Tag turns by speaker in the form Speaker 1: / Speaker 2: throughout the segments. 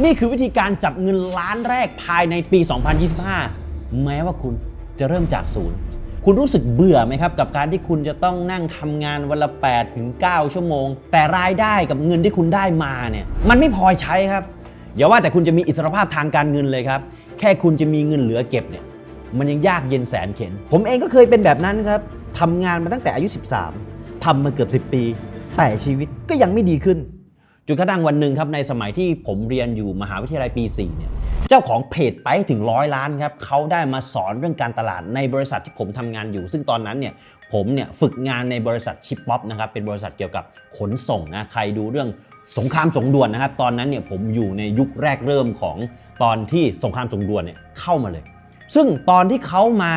Speaker 1: นี่คือวิธีการจับเงินล้านแรกภายในปี 2025 แม้ว่าคุณจะเริ่มจากศูนย์ คุณรู้สึกเบื่อไหมครับ กับการที่คุณจะต้องนั่งทำงานวันละ8ถึง9ชั่วโมง แต่รายได้กับเงินที่คุณได้มาเนี่ย มันไม่พอใช้ครับ อย่าว่าแต่คุณจะมีอิสรภาพทางการเงินเลยครับ แค่คุณจะมีเงินเหลือเก็บเนี่ยมันยังยากเย็นแสนเข็น ผมเองก็เคยเป็นแบบนั้นครับทำงานมาตั้งแต่อายุ 13ทำมาเกือบ 10 ปี แต่ชีวิตก็ยังไม่ดีขึ้น จนกระทั่งวันหนึ่งครับในสมัยที่ผมเรียนอยู่มหาวิทยาลัยปี 4 เนี่ย เจ้าของเพจไปถึงร้อยล้านครับเขาได้มาสอนเรื่องการตลาดในบริษัทที่ผมทำงานอยู่ ซึ่งตอนนั้นเนี่ยผมเนี่ยฝึกงานในบริษัทชิปป๊อปนะครับเป็นบริษัทเกี่ยวกับขนส่งนะใครดูเรื่องสงครามสงด่วนนะครับ ตอนนั้นเนี่ยผมอยู่ในยุคแรกเริ่มของตอนที่สงครามสงด่วนเนี่ยเข้ามาเลย ซึ่งตอนที่เขามา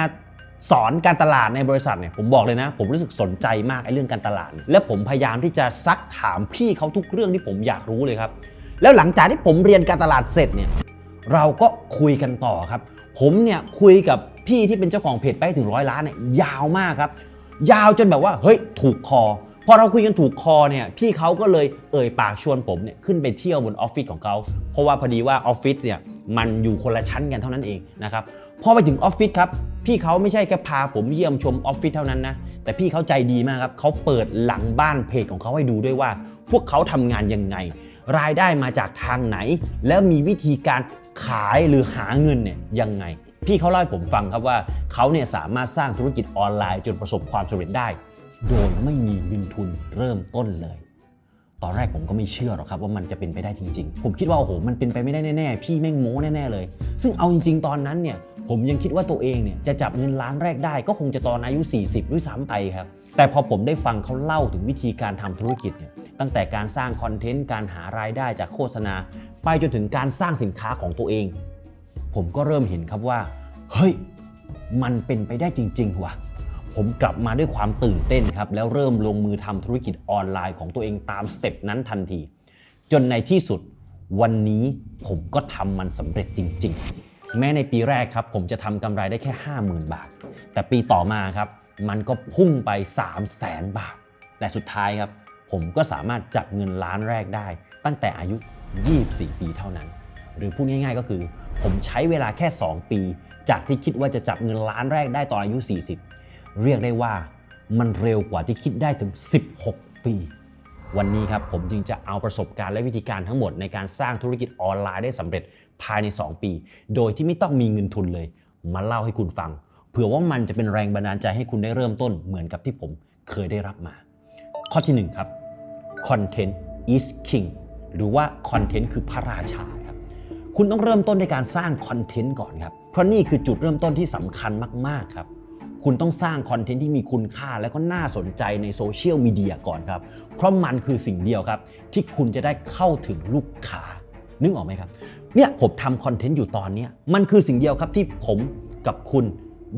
Speaker 1: สอนการตลาดในบริษัทเนี่ยผมบอกเลยนะ ผมรู้สึกสนใจมากไอ้เรื่องการตลาด และผมพยายามที่จะซักถามพี่เขาทุกเรื่องที่ผมอยากรู้เลยครับ แล้วหลังจากที่ผมเรียนการตลาดเสร็จเนี่ยเราก็คุยกันต่อครับ ผมเนี่ยคุยกับพี่ที่เป็นเจ้าของเพจไปถึงร้อยล้านเนี่ยยาวมากครับ ยาวจนแบบว่าเฮ้ยถูกคอพอเราคุยกันถูกคอเนี่ยพี่เขาก็เลยเอ่ยปากชวนผมเนี่ยขึ้นไปเที่ยวบนออฟฟิศของเขาเพราะว่าพอดีว่าออฟฟิศเนี่ยมันอยู่คนละชั้นกันเท่านั้นเองนะครับ พอไปถึงออฟฟิศครับพี่เขาไม่ใช่แค่พาผมเยี่ยมชมออฟฟิศเท่านั้นนะ แต่พี่เขาใจดีมากครับเขาเปิดหลังบ้านเพจของเขาให้ดูด้วยว่า พวกเขาทำงานยังไง รายได้มาจากทางไหน แล้วมีวิธีการขายหรือหาเงินเนี่ยยังไง พี่เขาเล่าให้ผมฟังครับว่าเขาเนี่ยสามารถสร้างธุรกิจออนไลน์จนประสบความสำเร็จได้ โดยไม่มีเงินทุนเริ่มต้นเลย ตอนแรกผมก็ไม่เชื่อหรอกครับว่ามันจะเป็นไปได้จริง ๆ ผมคิดว่าโอ้โหมันเป็นไปไม่ได้แน่ๆพี่แม่งโม้แน่ๆเลย ซึ่งเอาจริง ๆ ตอนนั้นเนี่ย ผมยังคิดว่าตัวเองเนี่ยจะจับเงินล้านแรกได้ก็คงจะตอนอายุ 40 ด้วยซ้ำไปครับแต่พอผมได้ฟังเขาเล่าถึงวิธีการทำธุรกิจเนี่ยตั้งแต่การสร้างคอนเทนต์การหารายได้จากโฆษณา ไปจนถึงการสร้างสินค้าของตัวเอง ผมก็เริ่มเห็นครับว่า เฮ้ย มันเป็นไปได้จริง ๆ ว่ะ ผมกลับมาด้วยความตื่นเต้นครับ แล้วเริ่มลงมือทำธุรกิจออนไลน์ของตัวเองตามสเต็ปนั้นทันที จนในที่สุดวันนี้ผมก็ทำมันสำเร็จจริง ๆ แม้ในปีแรกครับผมจะทำกำไรได้แค่ 50,000 บาท แต่ปีต่อมาครับมันก็พุ่งไป 3 0 0แสนบาท แต่สุดท้ายครับ ผมก็สามารถจับเงินล้านแรกได้ ตั้งแต่อายุ 24 ปีเท่านั้น หรือพูดง่ายๆก็คือ ผมใช้เวลาแค่ 2 ปี จากที่คิดว่าจะจับเงินล้านแรกได้ตอนอายุ 40 เรียกได้ว่ามันเร็วกว่าที่คิดได้ถึง 16 ปี วันนี้ครับผมจึงจะเอาประสบการณ์และวิธีการทั้งหมดในการสร้างธุรกิจออนไลน์ได้สำเร็จ ภายใน 2 ปี โดยที่ไม่ต้องมีเงินทุนเลย มาเล่าให้คุณฟัง เผื่อว่ามันจะเป็นแรงบันดาลใจให้คุณได้เริ่มต้นเหมือนกับที่ผมเคยได้รับมา ข้อที่หนึ่งครับ Content is king หรือว่าคอนเทนต์คือพระราชาครับคุณต้องเริ่มต้นในการสร้างคอนเทนต์ก่อนครับ เพราะนี่คือจุดเริ่มต้นที่สำคัญมากๆครับคุณต้องสร้างคอนเทนต์ที่มีคุณค่าและก็น่าสนใจในโซเชียลมีเดียก่อนครับ เพราะมันคือสิ่งเดียวครับ ที่คุณจะได้เข้าถึงลูกค้า นึกออกไหมครับ เนี่ยผมทำคอนเทนต์อยู่ตอนนี้มันคือสิ่งเดียวครับที่ผมกับคุณ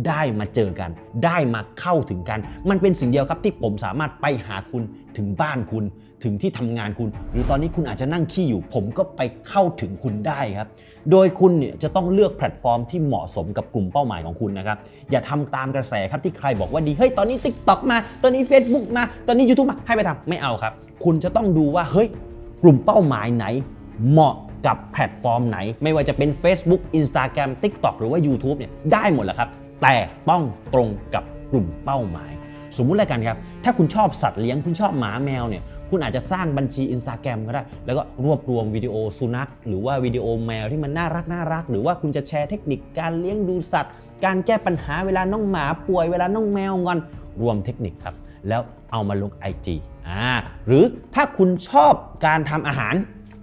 Speaker 1: ได้มาเจอกัน ได้มาเข้าถึงกัน มันเป็นสิ่งเดียวครับที่ผมสามารถไปหาคุณถึงบ้านคุณ ถึงที่ทำงานคุณ หรือตอนนี้คุณอาจจะนั่งขี้อยู่ ผมก็ไปเข้าถึงคุณได้ครับ โดยคุณเนี่ยจะต้องเลือกแพลตฟอร์มที่เหมาะสมกับกลุ่มเป้าหมายของคุณนะครับ อย่าทำตามกระแสครับที่ใครบอกว่าดี เฮ้ย ตอนนี้ TikTok มา ตอนนี้ Facebook มา ตอนนี้ YouTube มา ให้ไปทำไม่เอาครับ คุณจะต้องดูว่า เฮ้ย กลุ่มเป้าหมายไหน เหมาะ กับแพลตฟอร์มไหน ไม่ว่าจะเป็น Facebook Instagram TikTok หรือว่า YouTube เนี่ยได้หมดแหละครับ แต่ต้องตรงกับกลุ่มเป้าหมาย สมมุติอะไรกันครับ ถ้าคุณชอบสัตว์เลี้ยงคุณชอบหมาแมวเนี่ยคุณอาจจะสร้างบัญชี Instagram ก็ได้ แล้วก็รวบรวมวิดีโอสุนัข หรือว่าวิดีโอแมวที่มันน่ารักน่ารัก หรือว่าคุณจะแชร์เทคนิคการเลี้ยงดูสัตว์ การแก้ปัญหาเวลาน้องหมาป่วยเวลาน้องแมวงอนรวมเทคนิคครับ แล้วเอามาลง IG อ่าหรือถ้าคุณชอบการทำอาหาร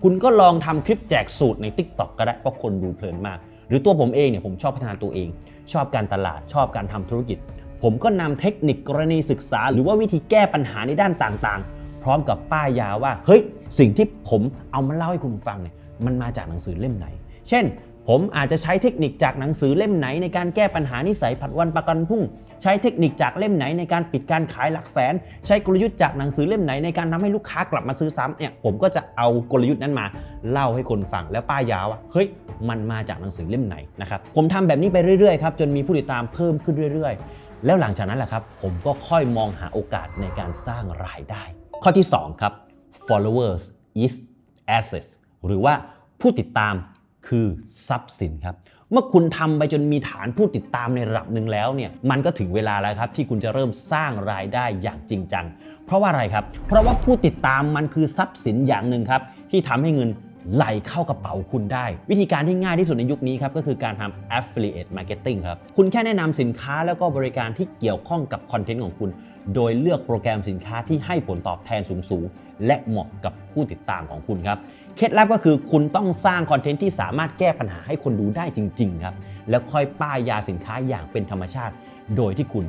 Speaker 1: คุณก็ลองทำคลิปแจกสูตรใน TikTok ก็ได้เพราะคนดูเพลินมาก หรือตัวผมเองเนี่ยผมชอบพัฒนาตัวเอง ชอบการตลาดชอบการทำธุรกิจ ผมก็นำเทคนิคกรณีศึกษา หรือว่าวิธีแก้ปัญหาในด้านต่างๆ พร้อมกับป้ายยาว่าเฮ้ยสิ่งที่ผมเอามาเล่าให้คุณฟังเนี่ยมันมาจากหนังสือเล่มไหน เช่น ผมอาจจะใช้เทคนิคจากหนังสือเล่มไหนในการแก้ปัญหานิสัยผัดวันประกันพรุ่ง ใช้เทคนิคจากเล่มไหนในการปิดการขายหลักแสน ใช้กลยุทธ์จากหนังสือเล่มไหนในการทำให้ลูกค้ากลับมาซื้อซ้ำเนี่ยผมก็จะเอากลยุทธ์นั้นมาเล่าให้คนฟังแล้วป้ายยาว่าเฮ้ยมันมาจากหนังสือเล่มไหนนะครับผมทำแบบนี้ไปเรื่อยๆครับจนมีผู้ติดตามเพิ่มขึ้นเรื่อยๆ แล้วหลังจากนั้นแหละครับ ผมก็ค่อยมองหาโอกาสในการสร้างรายได้ ข้อที่2ครับ followers is assets หรือว่าผู้ติดตามคือทรัพย์สินครับ เมื่อคุณทำไปจนมีฐานผู้ติดตามในระดับหนึ่งแล้วเนี่ยมันก็ถึงเวลาแล้วครับที่คุณจะเริ่มสร้างรายได้อย่างจริงจัง เพราะว่าอะไรครับ เพราะว่าผู้ติดตามมันคือทรัพย์สินอย่างหนึ่งครับที่ทำให้เงิน ไหลเข้ากระเป๋าคุณได้ วิธีการที่ง่ายที่สุดในยุคนี้ครับก็คือการทำ affiliate marketing ครับ คุณแค่แนะนำสินค้าแล้วก็บริการที่เกี่ยวข้องกับคอนเทนต์ของคุณ โดยเลือกโปรแกรมสินค้าที่ให้ผลตอบแทนสูงๆ และเหมาะกับผู้ติดตามของคุณครับ เคล็ดลับก็คือคุณต้องสร้างคอนเทนต์ที่สามารถแก้ปัญหาให้คนดูได้จริงๆครับแล้วค่อยป้ายยาสินค้าอย่างเป็นธรรมชาติ โดยที่คุณ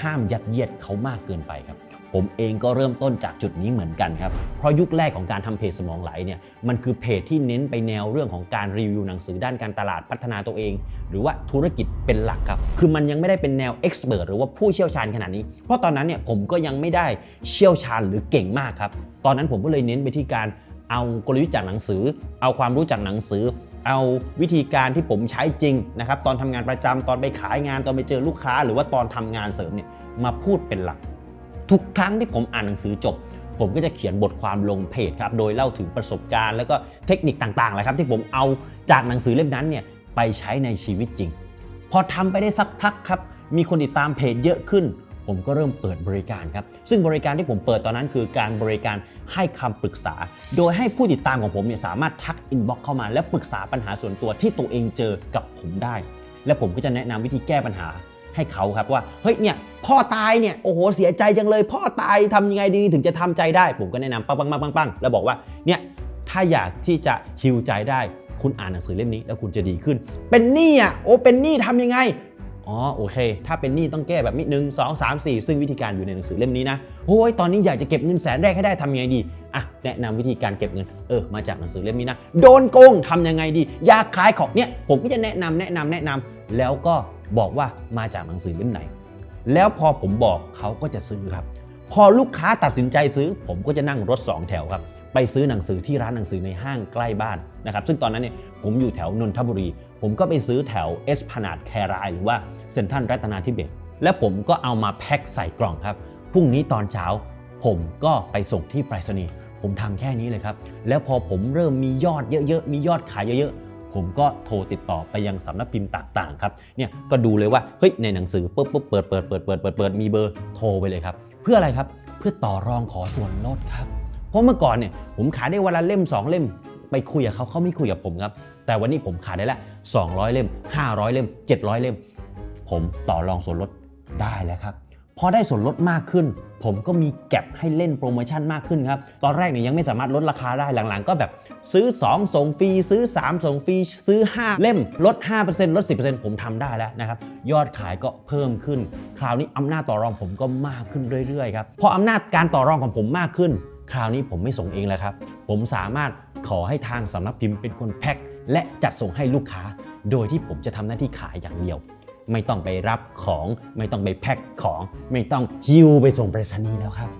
Speaker 1: ห้ามยัดเยียดเขามากเกินไปครับ ผมเองก็เริ่มต้นจากจุดนี้เหมือนกันครับ เพราะยุคแรกของการทำเพจสมองไหลเนี่ยมันคือเพจที่เน้นไปแนวเรื่องของการรีวิวหนังสือด้านการตลาดพัฒนาตัวเอง หรือว่าธุรกิจเป็นหลักครับ คือมันยังไม่ได้เป็นแนวเอ็กซ์เพรสหรือว่าผู้เชี่ยวชาญขนาดนี้ เพราะตอนนั้นเนี่ยผมก็ยังไม่ได้เชี่ยวชาญหรือเก่งมากครับ ตอนนั้นผมก็เลยเน้นไปที่การเอากลยุทธ์จากหนังสือ เอาความรู้จากหนังสือ เอาวิธีการที่ผมใช้จริงนะครับ ตอนทำงานประจำตอนไปขายงาน ตอนไปเจอลูกค้า หรือว่าตอนทำงานเสริมเนี่ยมาพูดเป็นหลัก ทุกครั้งที่ผมอ่านหนังสือจบ ผมก็จะเขียนบทความลงเพจครับ โดยเล่าถึงประสบการณ์ แล้วก็เทคนิคต่างๆแหละครับที่ผมเอาจากหนังสือเล่มนั้นเนี่ยไปใช้ในชีวิตจริง พอทำไปได้สักพักครับ มีคนติดตามเพจเยอะขึ้น ผมก็เริ่มเปิดบริการครับ ซึ่งบริการที่ผมเปิดตอนนั้นคือการบริการให้คำปรึกษา โดยให้ผู้ติดตามของผมเนี่ยสามารถทักอินบ็อกเข้ามา และปรึกษาปัญหาส่วนตัวที่ตัวเองเจอกับผมได้ และผมก็จะแนะนำวิธีแก้ปัญหา ให้เขาครับว่าเฮ้ยเนี่ยพ่อตายเนี่ยโอ้โหเสียใจจังเลย พ่อตายทำยังไงดีถึงจะทำใจได้ ผมก็แนะนำปังปังปังปังปังแล้วบอกว่าเนี่ยถ้าอยากที่จะฮิวใจได้คุณอ่านหนังสือเล่มนี้แล้วคุณจะดีขึ้น เป็นหนี้อะโอ้เป็นหนี้ทำยังไงอ๋อโอเค ถ้าเป็นหนี้ต้องแก้แบบนี้หนึ่งสองสามสี่ซึ่งวิธีการอยู่ในหนังสือเล่มนี้นะโอ้ยตอนนี้อยากจะเก็บเงินแสนแรกให้ได้ทำยังไงดีอะแนะนำวิธีการเก็บเงินเออมาจากหนังสือเล่มนี้นะโดนโกงทำยังไงดี อยากขายของเนี่ยผมก็จะแนะนำแนะนำแนะนำแล้วก็ บอกว่ามาจากหนังสือเล่มไหน แล้วพอผมบอกเขาก็จะซื้อครับ พอลูกค้าตัดสินใจซื้อ ผมก็จะนั่งรถ 2 แถวครับ ไปซื้อหนังสือที่ร้านหนังสือในห้างใกล้บ้านนะครับ ซึ่งตอนนั้นเนี่ยผมอยู่แถวนนทบุรี ผมก็ไปซื้อแถวเอสพนาดแครายหรือว่าเซ็นทรัลรัตนาธิเบศและผมก็เอามาแพ็คใส่กล่องครับ พรุ่งนี้ตอนเช้า ผมก็ไปส่งที่ไปรษณีย์ผมทำแค่นี้เลยครับ แล้วพอผมเริ่มมียอดเยอะๆ มียอดขายเยอะๆ ผมก็โทรติดต่อไปยังสำนักพิมพ์ต่างๆครับเนี่ยก็ดูเลยว่าเฮ้ยในหนังสือปุ๊บปุ๊บเปิดเปิดเปิดเปิดเปิดเปิดมีเบอร์โทรไปเลยครับ เพื่ออะไรครับเพื่อต่อรองขอส่วนลดครับเพราะเมื่อก่อนเนี่ยผมขายได้วันละเล่ม 2 เล่ม ไปคุยกับเขาเขาไม่คุยกับผมครับ แต่วันนี้ผมขายได้ละ200 เล่ม 500 เล่ม 700 เล่ม ผมต่อรองส่วนลดได้แล้วครับ พอได้ส่วนลดมากขึ้น ผมก็มีแก็บให้เล่นโปรโมชั่นมากขึ้นครับ ตอนแรกเนี่ยยังไม่สามารถลดราคาได้หลังๆ ก็แบบซื้อ 2 ส่งฟรี ซื้อ 3 ส่งฟรี ซื้อ 5 เล่มลด 5%ลด 10%ผมทำได้แล้วนะครับ ยอดขายก็เพิ่มขึ้น คราวนี้อำนาจต่อรองผมก็มากขึ้นเรื่อยๆครับพออำนาจการต่อรองของผมมากขึ้น คราวนี้ผมไม่ส่งเองแล้วครับ ผมสามารถขอให้ทางสำนักพิมพ์เป็นคนแพ็คและจัดส่งให้ลูกค้า โดยที่ผมจะทำหน้าที่ขายอย่างเดียว ไม่ต้องไปรับของ ไม่ต้องไปแพ็คของ ไม่ต้องฮิวไปส่งไปรษณีย์แล้วครับ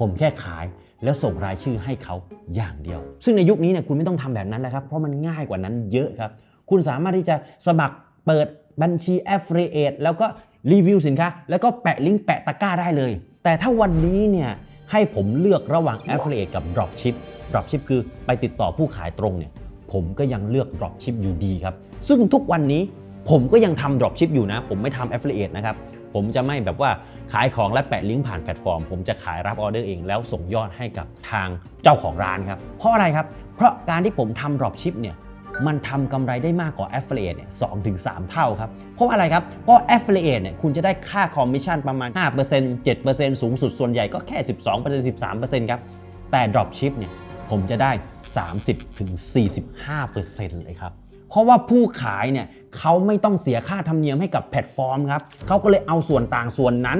Speaker 1: ผมแค่ขายแล้วส่งรายชื่อให้เขาอย่างเดียว ซึ่งในยุคนี้เนี่ยคุณไม่ต้องทำแบบนั้นแล้วครับ เพราะมันง่ายกว่านั้นเยอะครับ คุณสามารถที่จะสมัครเปิดบัญชี Affiliate แล้วก็รีวิวสินค้า แล้วก็แปะลิงก์แปะตะกร้าได้เลย แต่ถ้าวันนี้เนี่ยให้ผมเลือกระหว่าง Affiliate กับ Dropship Dropship คือไปติดต่อผู้ขายตรงเนี่ยผมก็ยังเลือก Dropship อยู่ดีครับ ซึ่งทุกวันนี้ ผมก็ยังทำ Dropship อยู่นะ ผมไม่ทำ Affiliate นะครับ ผมจะไม่แบบว่าขายของและแปะลิงก์ผ่านแพลตฟอร์ม ผมจะขายรับออเดอร์เอง แล้วส่งยอดให้กับทางเจ้าของร้านครับ เพราะอะไรครับ เพราะการที่ผมทำ Dropship เนี่ยมันทำกำไรได้มากกว่า Affiliate เนี่ยสถึง3เท่าครับ เพราะอะไรครับ เพราะ Affiliate เนี่ยคุณจะได้ค่าคอมมิชชั่นประมาณ 5% 7%สูงสุดส่วนใหญ่ก็แค่ 12% 13%ครับ แต่ Dropship เนี่ยผมจะได้ 30-45%เลยครับ เพราะว่าผู้ขายเนี่ย เขาไม่ต้องเสียค่าธรรมเนียมให้กับแพลตฟอร์มครับเขาก็เลยเอาส่วนต่างส่วนนั้น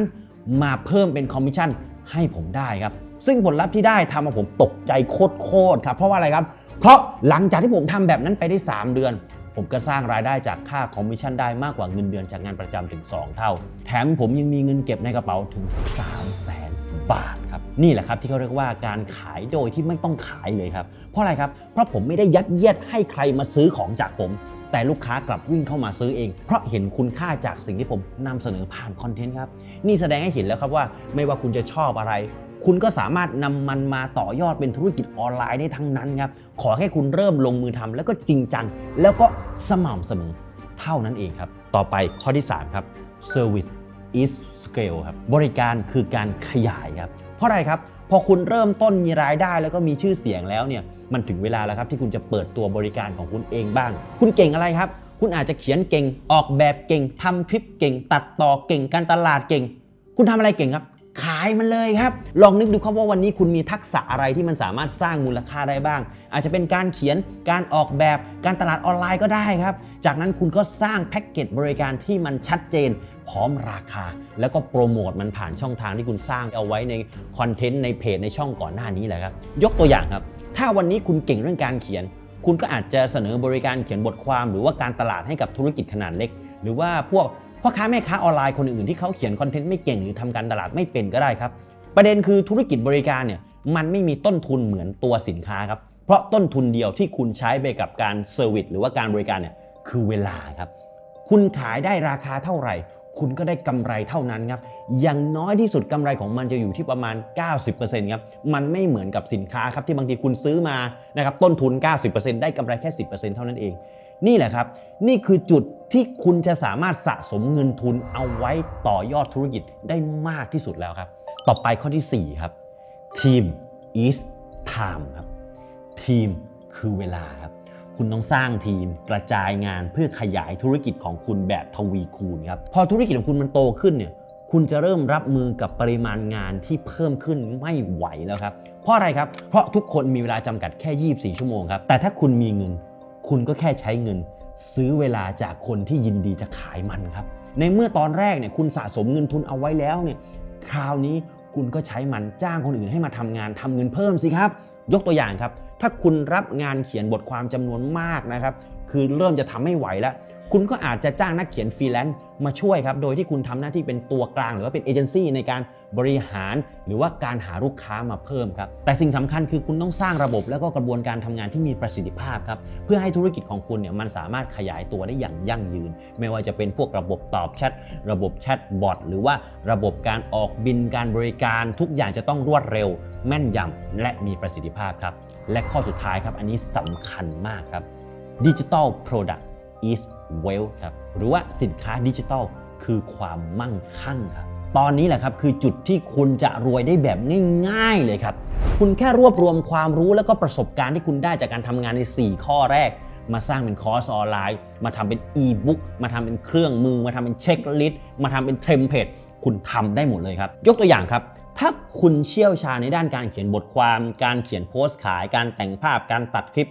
Speaker 1: มาเพิ่มเป็นคอมมิชชั่นให้ผมได้ครับ ซึ่งผลลัพธ์ที่ได้ทำให้ผมตกใจโคตรๆครับ เพราะว่าอะไรครับ เพราะหลังจากที่ผมทำแบบนั้นไปได้ 3 เดือน ผมก็สร้างรายได้จากค่าคอมมิชชั่นได้มากกว่าเงินเดือนจากงานประจำถึง 2 เท่า แถมผมยังมีเงินเก็บในกระเป๋าถึง 3 0 0แสนบาทครับ นี่แหละครับที่เขาเรียกว่าการขายโดยที่ไม่ต้องขายเลยครับ เพราะอะไรครับ เพราะผมไม่ได้ยัดเยียดให้ใครมาซื้อของจากผม แต่ลูกค้ากลับวิ่งเข้ามาซื้อเอง เพราะเห็นคุณค่าจากสิ่งที่ผมนำเสนอผ่านคอนเทนต์ครับ นี่แสดงให้เห็นแล้วครับว่าไม่ว่าคุณจะชอบอะไร คุณก็สามารถนำมันมาต่อยอดเป็นธุรกิจออนไลน์ได้ทั้งนั้นครับขอแค่คุณเริ่มลงมือทำแล้วก็จริงจัง แล้วก็สม่ำเสมอเท่านั้นเองครับ ต่อไปข้อที่ 3 ครับ service is scale ครับบริการคือการขยายครับ เพราะอะไรครับ พอคุณเริ่มต้นมีรายได้แล้วก็มีชื่อเสียงแล้วเนี่ย มันถึงเวลาแล้วครับที่คุณจะเปิดตัวบริการของคุณเองบ้าง คุณเก่งอะไรครับ คุณอาจจะเขียนเก่ง ออกแบบเก่งทำคลิปเก่ง ตัดต่อเก่ง การตลาดเก่ง คุณทำอะไรเก่งครับ ขายมันเลยครับ ลองนึกดูครับว่าวันนี้คุณมีทักษะอะไรที่มันสามารถสร้างมูลค่าได้บ้าง อาจจะเป็นการเขียน การออกแบบ การตลาดออนไลน์ก็ได้ครับ จากนั้นคุณก็สร้างแพ็กเกจบริการที่มันชัดเจนพร้อมราคา แล้วก็โปรโมทมันผ่านช่องทางที่คุณสร้างเอาไว้ในคอนเทนต์ในเพจในช่องก่อนหน้านี้แหละครับ ยกตัวอย่างครับ ถ้าวันนี้คุณเก่งเรื่องการเขียน คุณก็อาจจะเสนอบริการเขียนบทความ หรือว่าการตลาดให้กับธุรกิจขนาดเล็ก หรือว่าพวกพ่อค้าแม่ค้าออนไลน์คนอื่นที่เขาเขียนคอนเทนต์ไม่เก่งหรือทำการตลาดไม่เป็นก็ได้ครับ ประเด็นคือธุรกิจบริการเนี่ยมันไม่มีต้นทุนเหมือนตัวสินค้าครับเพราะต้นทุนเดียวที่คุณใช้ไปกับการเซอร์วิสหรือว่าการบริการเนี่ยคือเวลาครับ คุณขายได้ราคาเท่าไหร่ คุณก็ได้กำไรเท่านั้นครับอย่างน้อยที่สุดกำไรของมันจะอยู่ที่ประมาณ 90%ครับมันไม่เหมือนกับสินค้าครับที่บางทีคุณซื้อมานะครับต้นทุน 90%ได้กำไรแค่ 10%เท่านั้นเอง นี่แหละครับ นี่คือจุดที่คุณจะสามารถสะสมเงินทุนเอาไว้ต่อยอดธุรกิจได้มากที่สุดแล้วครับ ต่อไปข้อที่ 4 ครับทีม is time ครับทีมคือเวลาครับ คุณต้องสร้างทีมกระจายงานเพื่อขยายธุรกิจของคุณแบบทวีคูณครับพอธุรกิจของคุณมันโตขึ้นเนี่ยคุณจะเริ่มรับมือกับปริมาณงานที่เพิ่มขึ้นไม่ไหวแล้วครับ เพราะอะไรครับ เพราะทุกคนมีเวลาจำกัดแค่ 24 ชั่วโมงครับ แต่ถ้าคุณมีเงิน คุณก็แค่ใช้เงิน ซื้อเวลาจากคนที่ยินดีจะขายมันครับ ในเมื่อตอนแรกเนี่ยคุณสะสมเงินทุนเอาไว้แล้วเนี่ย คราวนี้คุณก็ใช้มันจ้างคนอื่นให้มาทำงานทำเงินเพิ่มสิครับ ยกตัวอย่างครับ ถ้าคุณรับงานเขียนบทความจำนวนมากนะครับ คือเริ่มจะทำไม่ไหวแล้ว คุณก็อาจจะจ้างนักเขียนฟรีแลนซ์ มาช่วยครับ โดยที่คุณทำหน้าที่เป็นตัวกลางหรือว่าเป็นเอเจนซี่ในการบริหาร หรือว่าการหาลูกค้ามาเพิ่มครับ แต่สิ่งสำคัญคือคุณต้องสร้างระบบแล้วก็กระบวนการทำงานที่มีประสิทธิภาพครับ เพื่อให้ธุรกิจของคุณเนี่ยมันสามารถขยายตัวได้อย่างยั่งยืน ไม่ว่าจะเป็นพวกระบบตอบแชท ระบบแชทบอทหรือว่าระบบการออกบินการบริการทุกอย่างจะต้องรวดเร็ว แม่นยำและมีประสิทธิภาพครับ และข้อสุดท้ายครับ อันนี้สำคัญมากครับ Digital Product is wealth ครับหรือว่าสินค้าดิจิทัลคือความมั่งคั่งครับตอนนี้แหละครับคือจุดที่คุณจะรวยได้แบบง่าย ๆ เลยครับ คุณแค่รวบรวมความรู้แล้วก็ประสบการณ์ที่คุณได้จากการทำงานใน 4 ข้อแรก มาสร้างเป็นคอร์สออนไลน์ มาทำเป็นอีบุ๊กมาทำเป็นเครื่องมือ มาทำเป็นเช็คลิสต์มาทำเป็นเทมเพลตคุณทำได้หมดเลยครับ ยกตัวอย่างครับ ถ้าคุณเชี่ยวชาญในด้านการเขียนบทความ การเขียนโพสต์ขาย การแต่งภาพการตัดคลิป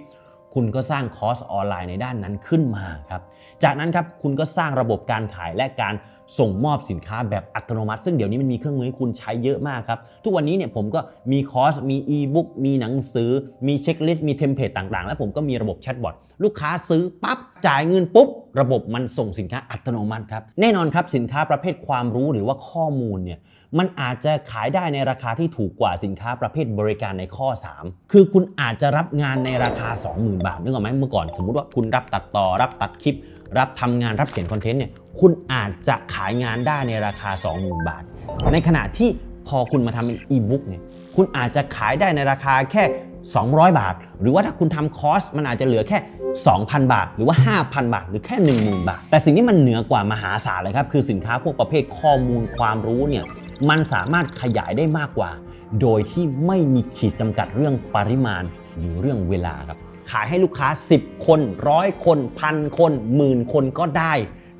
Speaker 1: คุณก็สร้างคอร์สออนไลน์ในด้านนั้นขึ้นมาครับ จากนั้นครับคุณก็สร้างระบบการขายและการส่งมอบสินค้าแบบอัตโนมัติ ซึ่งเดี๋ยวนี้มันมีเครื่องมือให้คุณใช้เยอะมากครับ ทุกวันนี้เนี่ยผมก็มีคอร์ส มีอีบุ๊กมีหนังสือ มีเช็คลิสต์ มีเทมเพลตต่างๆ แล้วผมก็มีระบบแชทบอท ลูกค้าซื้อปั๊บ จ่ายเงินปุ๊บ ระบบมันส่งสินค้าอัตโนมัติครับ แน่นอนครับสินค้าประเภทความรู้หรือว่าข้อมูลเนี่ย มันอาจจะขายได้ในราคาที่ถูกกว่าสินค้าประเภทบริการในข้อ 3 คือคุณอาจจะรับงานในราคา 20,000 บาทนึกออกไหมเมื่อก่อนสมมติว่าคุณรับตัดต่อ รับตัดคลิป รับทำงานรับเขียนคอนเทนต์เนี่ยคุณอาจจะขายงานได้ในราคา 20,000 บาท ในขณะที่พอคุณมาทำเป็นอีบุ๊กเนี่ยคุณอาจจะขายได้ในราคาแค่ 200 บาท หรือว่าถ้าคุณทำคอร์สมันอาจจะเหลือแค่ 2,000 บาท หรือว่า 5,000 บาท หรือแค่ 10,000 บาท แต่สิ่งที่มันเหนือกว่ามหาศาลเลยครับ คือสินค้าพวกประเภทข้อมูลความรู้เนี่ยมันสามารถขยายได้มากกว่า โดยที่ไม่มีขีดจำกัดเรื่องปริมาณหรือเรื่องเวลาครับขายให้ลูกค้า 10 คนร้อยคนพันคนหมื่นคนก็ได้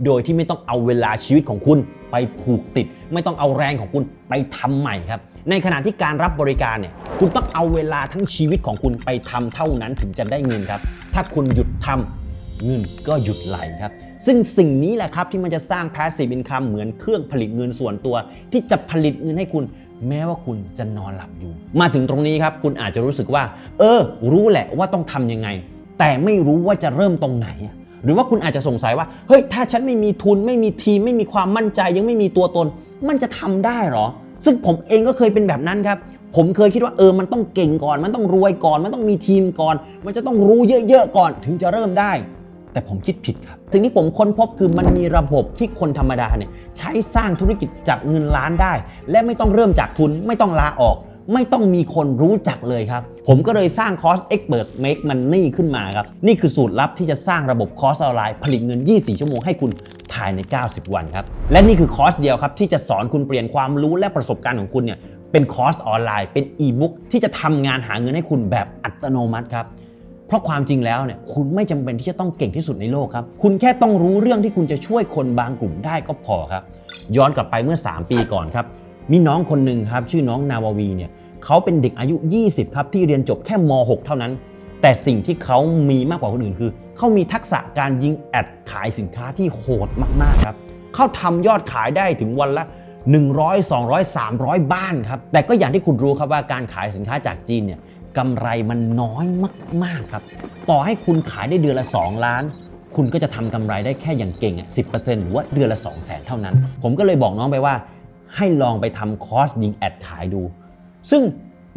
Speaker 1: โดยที่ไม่ต้องเอาเวลาชีวิตของคุณไปผูกติด ไม่ต้องเอาแรงของคุณไปทำใหม่ครับ ในขณะที่การรับบริการเนี่ยคุณต้องเอาเวลาทั้งชีวิตของคุณไปทำเท่านั้นถึงจะได้เงินครับ ถ้าคุณหยุดทำเงินก็หยุดไหลครับ ซึ่งสิ่งนี้แหละครับที่มันจะสร้าง passive income เหมือนเครื่องผลิตเงินส่วนตัว ที่จะผลิตเงินให้คุณแม้ว่าคุณจะนอนหลับอยู่ มาถึงตรงนี้ครับ คุณอาจจะรู้สึกว่า เออ รู้แหละว่าต้องทำยังไง แต่ไม่รู้ว่าจะเริ่มตรงไหน หรือว่าคุณอาจจะสงสัยว่า เฮ้ย ถ้าฉันไม่มีทุน ไม่มีทีม ไม่มีความมั่นใจ ยังไม่มีตัวตน มันจะทำได้หรอ ซึ่งผมเองก็เคยเป็นแบบนั้นครับ ผมเคยคิดว่าเออมันต้องเก่งก่อน มันต้องรวยก่อน มันต้องมีทีมก่อน มันจะต้องรู้เยอะๆก่อนถึงจะเริ่มได้ แต่ผมคิดผิดครับ สิ่งที่ผมค้นพบคือมันมีระบบที่คนธรรมดาเนี่ยใช้สร้างธุรกิจจากเงินล้านได้ และไม่ต้องเริ่มจากทุนไม่ต้องลาออก ไม่ต้องมีคนรู้จักเลยครับ ผมก็เลยสร้างคอร์ส Expert Make Money ขึ้นมาครับ นี่คือสูตรลับที่จะสร้างระบบคอร์สออนไลน์ผลิตเงิน 24 ชั่วโมงให้คุณภายใน 90 วันครับ และนี่คือคอร์สเดียวครับ ที่จะสอนคุณเปลี่ยนความรู้และประสบการณ์ของคุณเนี่ยเป็นคอร์สออนไลน์เป็นอีบุ๊กที่จะทำงานหาเงินให้คุณแบบอัตโนมัติครับเพราะความจริงแล้วเนี่ยคุณไม่จำเป็นที่จะต้องเก่งที่สุดในโลกครับ คุณแค่ต้องรู้เรื่องที่คุณจะช่วยคนบางกลุ่มได้ก็พอครับ ย้อนกลับไปเมื่อ 3 ปีก่อนครับ มีน้องคนหนึ่งครับ ชื่อน้องนาววีเนี่ย เขาเป็นเด็กอายุ 20 ครับ ที่เรียนจบแค่ม .6 เท่านั้น แต่สิ่งที่เขามีมากกว่าคนอื่นคือ เขามีทักษะการยิงแอดขายสินค้าที่โหดมากๆครับ เขาทำยอดขายได้ถึงวันละ 100 200 300 บ้านครับ แต่ก็อย่างที่คุณรู้ครับว่าการขายสินค้าจากจีนเนี่ยกำไรมันน้อยมากๆครับ ต่อให้คุณขายได้เดือนละ 2 ล้าน คุณก็จะทำกำไรได้แค่อย่างเก่งอะ10%หรือว่าเดือนละ 2 0 0 0 0 0 เท่านั้น ผมก็เลยบอกน้องไปว่า ให้ลองไปทำคอร์สยิงแอดขายดู ซึ่ง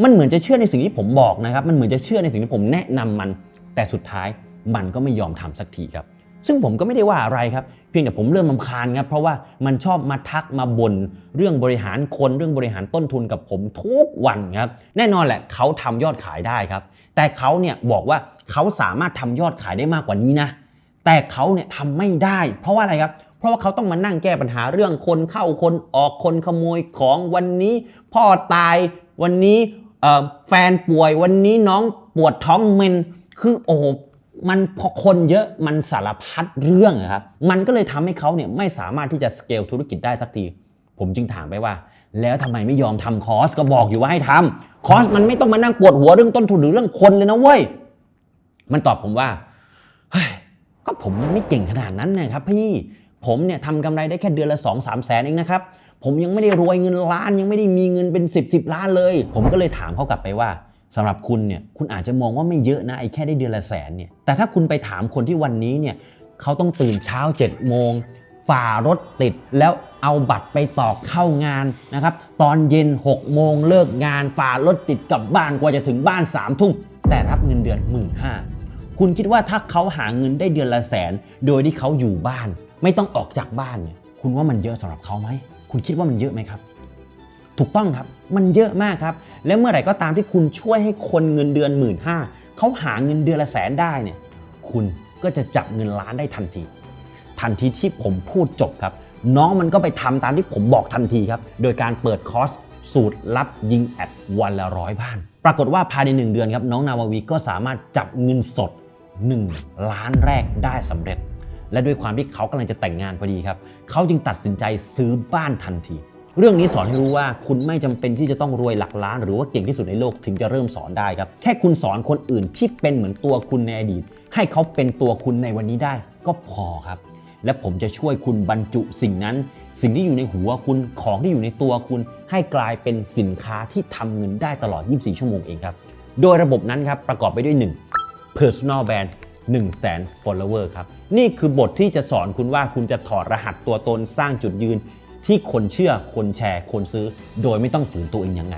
Speaker 1: มันเหมือนจะเชื่อในสิ่งที่ผมบอกนะครับ มันเหมือนจะเชื่อในสิ่งที่ผมแนะนำมัน แต่สุดท้ายมันก็ไม่ยอมทำสักทีครับ ซึ่งผมก็ไม่ได้ว่าอะไรครับ เพียงแต่ผมเริ่มลำคาญครับ เพราะว่ามันชอบมาทักมาบ่นเรื่องบริหารคนเรื่องบริหารต้นทุนกับผมทุกวันครับ แน่นอนแหละเขาทำยอดขายได้ครับ แต่เขาเนี่ยบอกว่าเขาสามารถทำยอดขายได้มากกว่านี้นะ แต่เขาเนี่ยทำไม่ได้ เพราะว่าอะไรครับเพราะว่าเขาต้องมานั่งแก้ปัญหาเรื่องคนเข้าคนออกคนขโมยของวันนี้ พ่อตาย วันนี้แฟนป่วยวันนี้น้องปวดท้องเมนคือโอ้โหมันพอคนเยอะมันสารพัดเรื่องครับ มันก็เลยทำให้เขาเนี่ยไม่สามารถที่จะสเกลธุรกิจได้สักที ผมจึงถามไปว่า แล้วทำไมไม่ยอมทำคอร์สก็บอกอยู่ว่าให้ทำคอร์สมันไม่ต้องมานั่งปวดหัวเรื่องต้นทุนหรือเรื่องคนเลยนะเว้ย มันตอบผมว่าเฮ้ยก็ผมไม่เก่งขนาดนั้นนะครับพี่ผมเนี่ยทำกำไรได้แค่เดือนละ2 3 แสนเองนะครับ ผมยังไม่ได้รวยเงินล้าน ยังไม่ได้มีเงินเป็น 10 10ล้านเลย ผมก็เลยถามเขากลับไปว่าสำหรับคุณเนี่ยคุณอาจจะมองว่าไม่เยอะนะไอ้แค่ได้เดือนละแสนเนี่ยแต่ถ้าคุณไปถามคนที่วันนี้เนี่ยเขาต้องตื่นเช้า7โมงฝ่ารถติดแล้วเอาบัตรไปต่อเข้างานนะครับตอนเย็น6โมงเลิกงานฝ่ารถติดกลับบ้านกว่าจะถึงบ้าน3ทุ่มแต่รับเงินเดือน1 5ื่นคุณคิดว่าถ้าเขาหาเงินได้เดือนละแสน โดยที่เขาอยู่บ้าน ไม่ต้องออกจากบ้านเนี่ยคุณว่ามันเยอะสำหรับเขาไหม คุณคิดว่ามันเยอะไหมครับ ถูกต้องครับ มันเยอะมากครับ และเมื่อไหร่ก็ตามที่คุณช่วยให้คนเงินเดือนหมื่นห้าเขาหาเงินเดือนละแสนได้เนี่ย คุณก็จะจับเงินล้านได้ทันที ทันทีที่ผมพูดจบครับ น้องมันก็ไปทำตามที่ผมบอกทันทีครับ โดยการเปิดคอร์สสูตรลับยิงแอดวันละร้อยบ้าน ปรากฏว่าภายใน 1 เดือนครับ น้องนาวาวีก็สามารถจับเงินสด 1 ล้านแรกได้สำเร็จ และด้วยความที่เขากำลังจะแต่งงานพอดีครับ เขาจึงตัดสินใจซื้อบ้านทันที เรื่องนี้สอนให้รู้ว่าคุณไม่จำเป็นที่จะต้องรวยหลักล้าน หรือว่าเก่งที่สุดในโลกถึงจะเริ่มสอนได้ครับ แค่คุณสอนคนอื่นที่เป็นเหมือนตัวคุณในอดีต ให้เขาเป็นตัวคุณในวันนี้ได้ ก็พอครับ และผมจะช่วยคุณบรรจุสิ่งนั้น สิ่งที่อยู่ในหัวคุณของที่อยู่ในตัวคุณ ให้กลายเป็นสินค้าที่ทำเงินได้ตลอด 24 ชั่วโมงเองครับ โดยระบบนั้นครับประกอบไปด้วย 1. Personal Brand 1 0 0 0 0แสน follower ครับ นี่คือบทที่จะสอนคุณว่าคุณจะถอดรหัสตัวตนสร้างจุดยืน ที่คนเชื่อคนแชร์ คนซื้อ โดยไม่ต้องฝืนตัวเองยังไง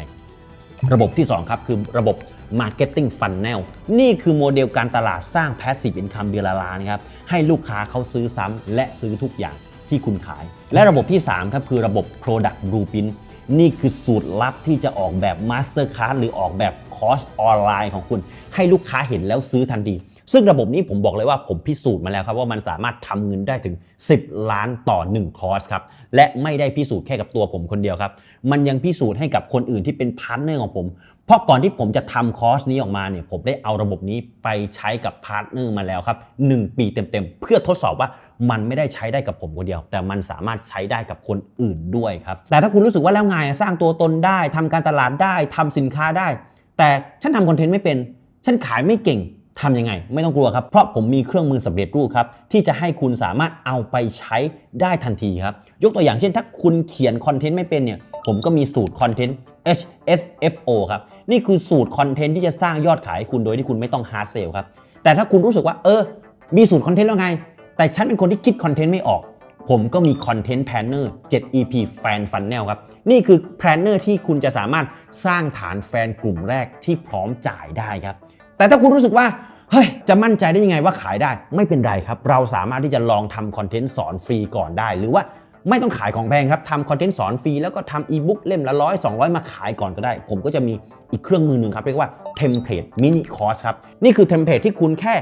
Speaker 1: ระบบที่ 2 ครับ คือระบบ Marketing Funnel นี่คือโมเดลการตลาดสร้าง Passive Income เดือนละล้านครับให้ลูกค้าเขาซื้อซ้ำและซื้อทุกอย่างที่คุณขาย และระบบที่ 3 ครับ คือระบบ Product Blueprint นี่คือสูตรลับที่จะออกแบบ Master Class หรือออกแบบคอร์สออนไลน์ของคุณ ให้ลูกค้าเห็นแล้วซื้อทันที ซึ่งระบบนี้ผมบอกเลยว่าผมพิสูจน์มาแล้วครับว่ามันสามารถทำเงินได้ถึง 10 ล้านต่อ 1 คอร์สครับ และไม่ได้พิสูจน์แค่กับตัวผมคนเดียวครับ มันยังพิสูจน์ให้กับคนอื่นที่เป็นพาร์ทเนอร์ของผม เพราะก่อนที่ผมจะทำคอร์สนี้ออกมาเนี่ยผมได้เอาระบบนี้ไปใช้กับพาร์ทเนอร์มาแล้วครับ 1 ปีเต็มๆ เพื่อทดสอบว่ามันไม่ได้ใช้ได้กับผมคนเดียว แต่มันสามารถใช้ได้กับคนอื่นด้วยครับ แต่ถ้าคุณรู้สึกว่าแล้วไงสร้างตัวตนได้ทำการตลาดได้ทำสินค้าได้ แต่ฉันทำคอนเทนต์ไม่เป็น ฉันขายไม่เก่ง ทำยังไง ไม่ต้องกลัวครับ เพราะผมมีเครื่องมือสำเร็จรูปครับ ที่จะให้คุณสามารถเอาไปใช้ได้ทันทีครับ ยกตัวอย่างเช่น ถ้าคุณเขียนคอนเทนต์ไม่เป็นเนี่ย ผมก็มีสูตรคอนเทนต์ HSFO ครับ นี่คือสูตรคอนเทนต์ที่จะสร้างยอดขายให้คุณโดยที่คุณไม่ต้องฮาร์ดเซลครับ แต่ถ้าคุณรู้สึกว่า เออ มีสูตรคอนเทนต์แล้วไง แต่ฉันเป็นคนที่คิดคอนเทนต์ไม่ออก ผมก็มี Content Planner 7 EP Fan Funnel ครับ นี่คือ Planner ที่คุณจะสามารถสร้างฐานแฟนกลุ่มแรกที่พร้อมจ่ายได้ครับ แต่ถ้าคุณรู้สึกว่าเฮ้ยจะมั่นใจได้ยังไงว่าขายได้ ไม่เป็นไรครับ เราสามารถที่จะลองทำคอนเทนต์สอนฟรีก่อนได้ หรือว่าไม่ต้องขายของแพงครับทำคอนเทนต์สอนฟรีแล้วก็ทำอีบุ๊กเล่มละร้อยสองมาขายก่อนก็ได้ ผมก็จะมีอีกเครื่องมือหนึ่งครับ เรียกว่าเทมเพลตมินิคอร์สครับ นี่คือเทมเพลตที่คุณแค่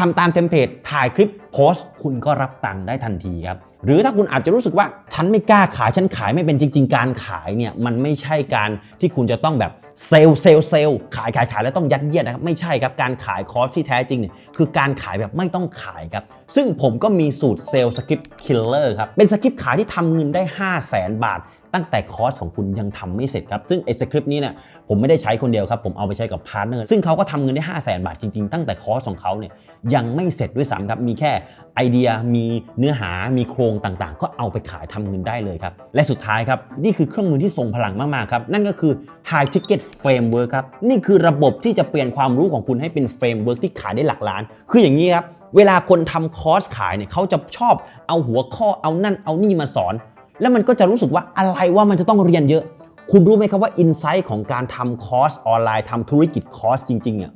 Speaker 1: ทำตามเทมเพลตถ่ายคลิปโพสต์ คุณก็รับตังค์ได้ทันทีครับหรือถ้าคุณอาจจะรู้สึกว่าฉันไม่กล้าขายฉันขายไม่เป็นจริง ๆ การขายเนี่ยมันไม่ใช่การที่คุณจะต้องแบบเซลล์เซลล์เซลล์ขายขายขายแล้วต้องยัดเยียดนะครับไม่ใช่ครับการขายคอร์สที่แท้จริงเนี่ยคือการขายแบบไม่ต้องขายครับ ซึ่งผมก็มีสูตรเซลล์สคริปต์คิลเลอร์ครับเป็นสคริปต์ขายที่ทำเงินได้ 5 0 0 0 0 0 บาท ตั้งแต่คอร์สของคุณยังทำไม่เสร็จครับ ซึ่งไอ้สคริปต์นี้เนี่ยผมไม่ได้ใช้คนเดียวครับ ผมเอาไปใช้กับพาร์ทเนอร์ซึ่งเขาก็ทำเงินได้ 5 0 0 0 0 0บาทจริงๆ ตั้งแต่คอร์สของเขาเนี่ยยังไม่เสร็จด้วยซ้ำครับ มีแค่ไอเดียมีเนื้อหามีโครงต่างๆ ก็เอาไปขายทำเงินได้เลยครับ และสุดท้ายครับ นี่คือเครื่องมือที่ทรงพลังมากๆครับ นั่นก็คือ High Ticket Framework ครับนี่คือระบบที่จะเปลี่ยนความรู้ของคุณให้เป็นเฟรมเวิร์กที่ขายได้หลักล้าน คืออย่างนี้ครับเวลาคนทำคอร์สขายเนี่ยเขาจะชอบเอาหัวข้อเอานั่นเอานี่มาสอน แล้วมันก็จะรู้สึกว่าอะไรว่ามันจะต้องเรียนเยอะ คุณรู้ไหมครับว่าอินไซต์ของการทำคอร์สออนไลน์ทำธุรกิจคอร์สจริงๆอะ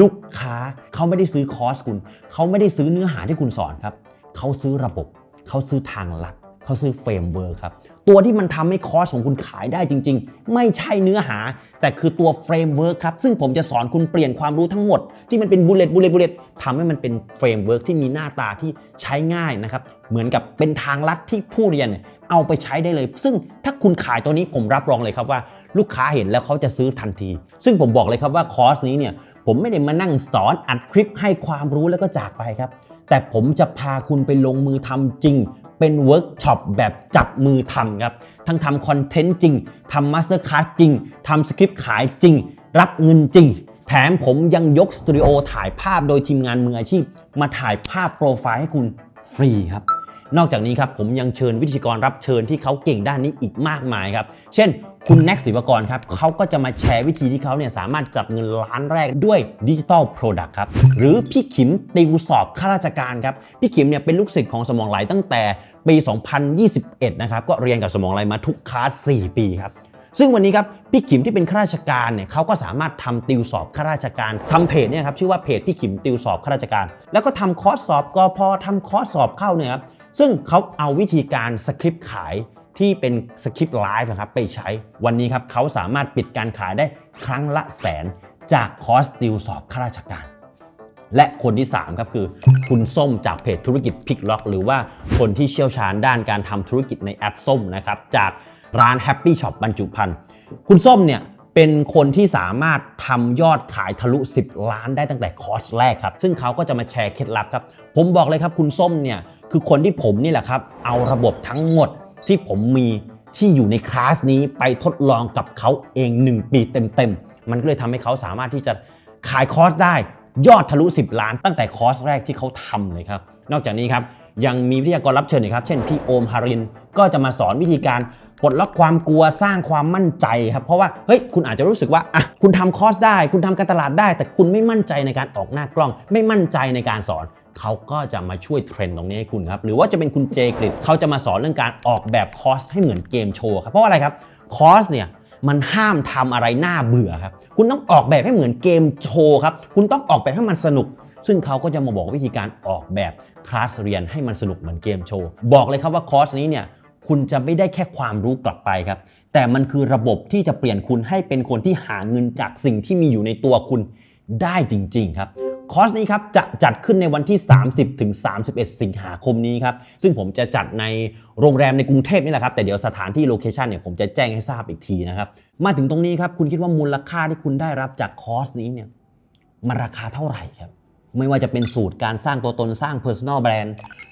Speaker 1: ลูกค้าเขาไม่ได้ซื้อคอร์สคุณ เขาไม่ได้ซื้อเนื้อหาที่คุณสอนครับ เขาซื้อระบบ เขาซื้อทางลัด เขาซื้อเฟรมเวิร์คครับ ตัวที่มันทำให้คอร์สของคุณขายได้จริง ๆ ไม่ใช่เนื้อหา แต่คือตัวเฟรมเวิร์คครับ ซึ่งผมจะสอนคุณเปลี่ยนความรู้ทั้งหมด ที่มันเป็นบุลเลตบุลเลตบุลเลตทำให้มันเป็นเฟรมเวิร์คที่มีหน้าตาที่ใช้ง่ายนะครับ เหมือนกับเป็นทางลัดที่ผู้เรียน เอาไปใช้ได้เลย ซึ่งถ้าคุณขายตัวนี้ผมรับรองเลยครับว่า ลูกค้าเห็นแล้วเขาจะซื้อทันที ซึ่งผมบอกเลยครับว่าคอร์สนี้เนี่ยผมไม่ได้มานั่งสอนอัดคลิปให้ความรู้แล้วก็จากไปครับ แต่ผมจะพาคุณไปลงมือทำจริง เป็นเวิร์กช็อปแบบจับมือทำครับ ทั้งทำคอนเทนต์จริงทำมาสเตอร์คลาสจริงทำสคริปต์ขายจริง รับเงินจริงแถมผมยังยกสตูดิโอถ่ายภาพโดยทีมงานมืออาชีพ มาถ่ายภาพโปรไฟล์ให้คุณฟรีครับ นอกจากนี้ครับผมยังเชิญวิทยากรรับเชิญที่เขาเก่งด้านนี้อีกมากมายครับ เช่น คุณแน็กศิวกรครับเขาก็จะมาแชร์วิธีที่เขาเนี่ยสามารถจับเงินล้านแรกด้วยดิจิทัลโปรดักต์ครับ หรือพี่ขิมติวสอบข้าราชการครับ พี่ขิมเนี่ยเป็นลูกศิษย์ของสมองไหลตั้งแต่ปี 2021 นะครับ ก็เรียนกับสมองไหลมาทุกคลาส 4 ปีครับซึ่งวันนี้ครับพี่ขิมที่เป็นข้าราชการเนี่ยเขาก็สามารถทำติวสอบข้าราชการทำเพจเนี่ยครับชื่อว่าเพจพี่ขิมติวสอบข้าราชการ แล้วก็ทำคอร์สสอบกอพอทำคอร์สสอบเข้าเนี่ยครับ ซึ่งเขาเอาวิธีการสคริปต์ขายที่เป็นสคริปต์ไลฟ์นะครับไปใช้วันนี้ครับเขาสามารถปิดการขายได้ครั้งละแสนจากคอร์สติวสอบข้าราชการ และคนที่ 3 ครับคือคุณส้มจากเพจธุรกิจพิกล็อกหรือว่าคนที่เชี่ยวชาญด้านการทำธุรกิจในแอปส้มนะครับจากร้าน Happy Shop บรรจุภัณฑ์คุณส้มเนี่ยเป็นคนที่สามารถทำยอดขายทะลุ 10 ล้านได้ตั้งแต่คอร์สแรกครับ ซึ่งเขาก็จะมาแชร์เคล็ดลับครับ ผมบอกเลยครับคุณส้มเนี่ย คือคนที่ผมนี่แหละครับ เอาระบบทั้งหมดที่ผมมีที่อยู่ในคลาสนี้ไปทดลองกับเขาเอง 1 ปีเต็มๆ มันก็เลยทำให้เขาสามารถที่จะขายคอร์สได้ ยอดทะลุ 10 ล้านตั้งแต่คอร์สแรกที่เขาทำเลยครับ นอกจากนี้ครับ ยังมีวิทยากรรับเชิญอีกครับ เช่นพี่โอมฮาริน ก็จะมาสอนวิธีการปลดล็อกความกลัวสร้างความมั่นใจครับเพราะว่าเฮ้ยคุณอาจจะรู้สึกว่าอะคุณทำคอร์สได้ คุณทำการตลาดได้ แต่คุณไม่มั่นใจในการออกหน้ากล้อง ไม่มั่นใจในการสอน เขาก็จะมาช่วยเทรนตรงนี้ให้คุณครับ หรือว่าจะเป็นคุณเจกริดเขาจะมาสอนเรื่องการออกแบบคอร์สให้เหมือนเกมโชว์ครับ เพราะว่าอะไรครับคอร์สเนี่ยมันห้ามทำอะไรน่าเบื่อครับ คุณต้องออกแบบให้เหมือนเกมโชว์ครับ คุณต้องออกแบบให้มันสนุก ซึ่งเขาก็จะมาบอกวิธีการออกแบบคลาสเรียนให้มันสนุกเหมือนเกมโชว์ บอกเลยครับว่าคอร์สนี้เนี่ยคุณจะไม่ได้แค่ความรู้กลับไปครับ แต่มันคือระบบที่จะเปลี่ยนคุณให้เป็นคนที่หาเงินจากสิ่งที่มีอยู่ในตัวคุณได้จริง ๆ ครับ คอร์สนี้ครับจะจัดขึ้นในวันที่ 30ถึง31 สิงหาคมนี้ครับ ซึ่งผมจะจัดในโรงแรมในกรุงเทพนี่แหละครับ แต่เดี๋ยวสถานที่โลเคชันเนี่ยผมจะแจ้งให้ทราบอีกทีนะครับ มาถึงตรงนี้ครับ คุณคิดว่ามูลค่าที่คุณได้รับจากคอร์สนี้เนี่ยมันราคาเท่าไหร่ครับ ไม่ว่าจะเป็นสูตรการสร้างตัวตนสร้าง Personal Brand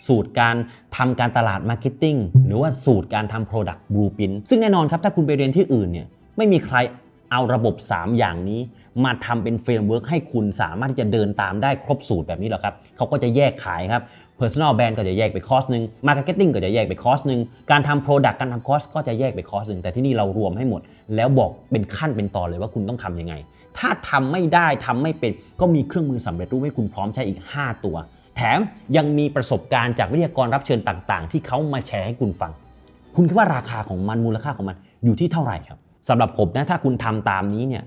Speaker 1: สูตรการทำการตลาด Marketing หรือว่าสูตรการทำ Product Blueprint ซึ่งแน่นอนครับถ้าคุณไปเรียนที่อื่นเนี่ยไม่มีใคร เอาระบบ 3 อย่างนี้ มาทำเป็นเฟรมเวิร์กให้คุณสามารถที่จะเดินตามได้ครบสูตรแบบนี้หรอครับเขาก็จะแยกขายครับ Personal Brand ก็จะแยกไปคอร์สหนึ่ง Marketing ก็จะแยกไปคอร์สหนึ่ง การทำ Product การทำคอร์สก็จะแยกไปคอร์สหนึ่ง แต่ที่นี่เรารวมให้หมด แล้วบอกเป็นขั้นเป็นตอนเลยว่าคุณต้องทำยังไง ถ้าทำไม่ได้ทำไม่เป็น ก็มีเครื่องมือสำเร็จรูปให้คุณพร้อมใช้อีก 5 ตัว แถมยังมีประสบการณ์จากวิทยากรรับเชิญต่าง ๆ ที่เขามาแชร์ให้คุณฟัง คุณคิดว่าราคาของมันมูลค่าของมันอยู่ที่เท่าไหร่ครับ สำหรับผมนะถ้าคุณทำตามนี้เนี่ย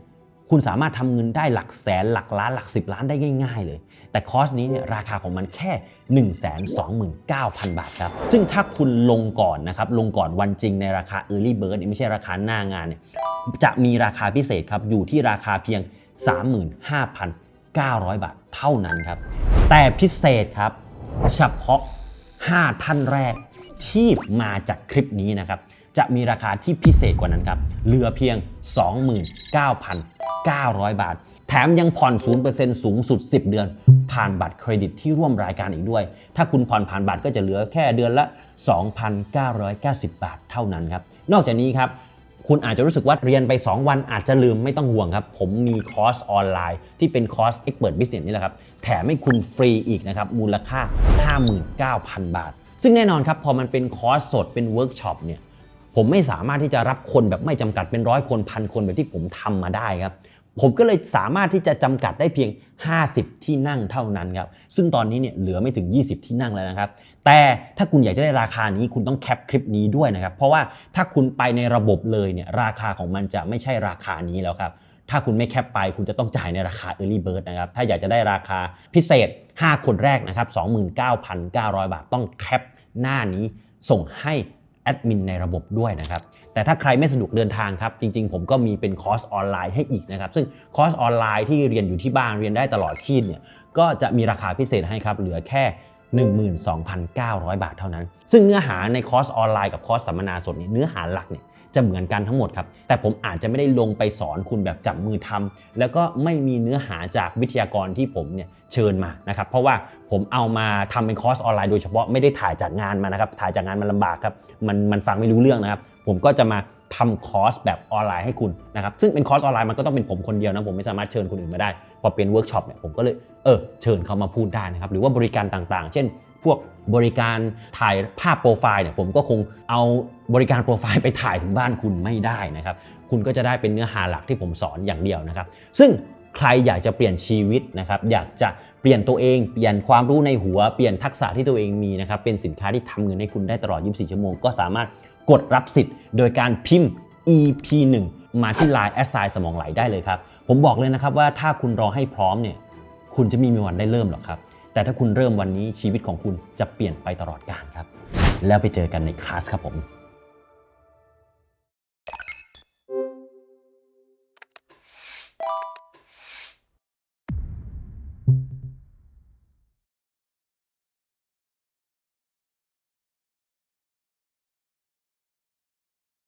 Speaker 1: คุณสามารถทำเงินได้หลักแสนหลักล้านหลัก 10 ล้านได้ง่าย ๆ เลย แต่คอร์สนี้เนี่ยราคาของมันแค่ 129,000 บาทครับ ซึ่งถ้าคุณลงก่อนนะครับ ลงก่อนวันจริงในราคา Early Bird ไม่ใช่ราคาหน้างานเนี่ยจะมีราคาพิเศษครับ อยู่ที่ราคาเพียง 35,900 บาทเท่านั้นครับ แต่พิเศษครับ เฉพาะ 5 ท่านแรกที่มาจากคลิปนี้นะครับ จะมีราคาที่พิเศษกว่านั้นครับ เหลือเพียง 29,900 บาท แถมยังผ่อน 0%สูงสุด 10 เดือน ผ่านบัตรเครดิตที่ร่วมรายการอีกด้วย ถ้าคุณผ่อนผ่านบัตรก็จะเหลือแค่เดือนละ 2,990 บาทเท่านั้นครับ นอกจากนี้ครับคุณอาจจะรู้สึกว่าเรียนไป 2 วันอาจจะลืมไม่ต้องห่วงครับ ผมมีคอร์สออนไลน์ที่เป็นคอร์ส Expert Business นี่แหละครับ แถมให้คุณฟรีอีกนะครับ มูลค่า 59,000 บาท ซึ่งแน่นอนครับ พอมันเป็นคอร์สสดเป็นเวิร์กช็อปเนี่ย ผมไม่สามารถที่จะรับคนแบบไม่จำกัดเป็นร้อยคนพันคนแบบที่ผมทำมาได้ครับ ผมก็เลยสามารถที่จะจำกัดได้เพียง 50 ที่นั่งเท่านั้นครับ ซึ่งตอนนี้เนี่ยเหลือไม่ถึง 20 ที่นั่งแล้วนะครับ แต่ถ้าคุณอยากจะได้ราคานี้คุณต้องแคปคลิปนี้ด้วยนะครับ เพราะว่าถ้าคุณไปในระบบเลยเนี่ยราคาของมันจะไม่ใช่ราคานี้แล้วครับถ้าคุณไม่แคปไปคุณจะต้องจ่ายในราคา Early Bird นะครับ ถ้าอยากจะได้ราคาพิเศษ 5 คนแรกนะครับ 29,900 บาทต้องแคปหน้านี้ส่งให้ แอดมินในระบบด้วยนะครับ แต่ถ้าใครไม่สะดวกเดินทางครับ จริง ๆ ผมก็มีเป็นคอร์สออนไลน์ให้อีกนะครับ ซึ่งคอร์สออนไลน์ที่เรียนอยู่ที่บ้านเรียนได้ตลอดชีพเนี่ยก็จะมีราคาพิเศษให้ครับเหลือแค่ 12,900 บาทเท่านั้น ซึ่งเนื้อหาในคอร์สออนไลน์กับคอร์สสัมมนาสดเนี่ยเนื้อหาหลักเนี่ยจะเหมือนกันทั้งหมดครับ แต่ผมอาจจะไม่ได้ลงไปสอนคุณแบบจับมือทำแล้วก็ไม่มีเนื้อหาจากวิทยากรที่ผมเนี่ยเชิญมานะครับ เพราะว่าผมเอามาทำเป็นคอร์สออนไลน์โดยเฉพาะไม่ได้ถ่ายจากงานมานะครับ ถ่ายจากงานมันลำบากครับ มันมันฟังไม่รู้เรื่องนะครับ ผมก็จะมาทำคอร์สแบบออนไลน์ให้คุณนะครับ ซึ่งเป็นคอร์สออนไลน์มันก็ต้องเป็นผมคนเดียวนะ ผมไม่สามารถเชิญคนอื่นมาได้ พอเป็นเวิร์กช็อปเนี่ยผมก็เลยเออเชิญเขามาพูดได้นะครับ หรือว่าบริการต่างๆ เช่น พวกบริการถ่ายภาพโปรไฟล์เนี่ยผมก็คงเอาบริการโปรไฟล์ไปถ่ายถึงบ้านคุณไม่ได้นะครับ คุณก็จะได้เป็นเนื้อหาหลักที่ผมสอนอย่างเดียวนะครับ ซึ่ง ใครอยากจะเปลี่ยนชีวิตนะครับ อยากจะเปลี่ยนตัวเอง เปลี่ยนความรู้ในหัว เปลี่ยนทักษะที่ตัวเองมีนะครับ เป็นสินค้าที่ทำเงินให้คุณได้ตลอด 24 ชั่วโมง ก็สามารถกดรับสิทธิ์ โดยการพิมพ์ EP 1มาที่ Line แอสไซสมองไหลได้เลยครับ ผมบอกเลยนะครับว่าถ้าคุณรอให้พร้อมเนี่ย คุณจะไมมีวันได้เริ่มหรอกครับ แต่ถ้าคุณเริ่มวันนี้ชีวิตของคุณจะเปลี่ยนไปตลอดกาลครับ แล้วไปเจอกันในคลาสครับผม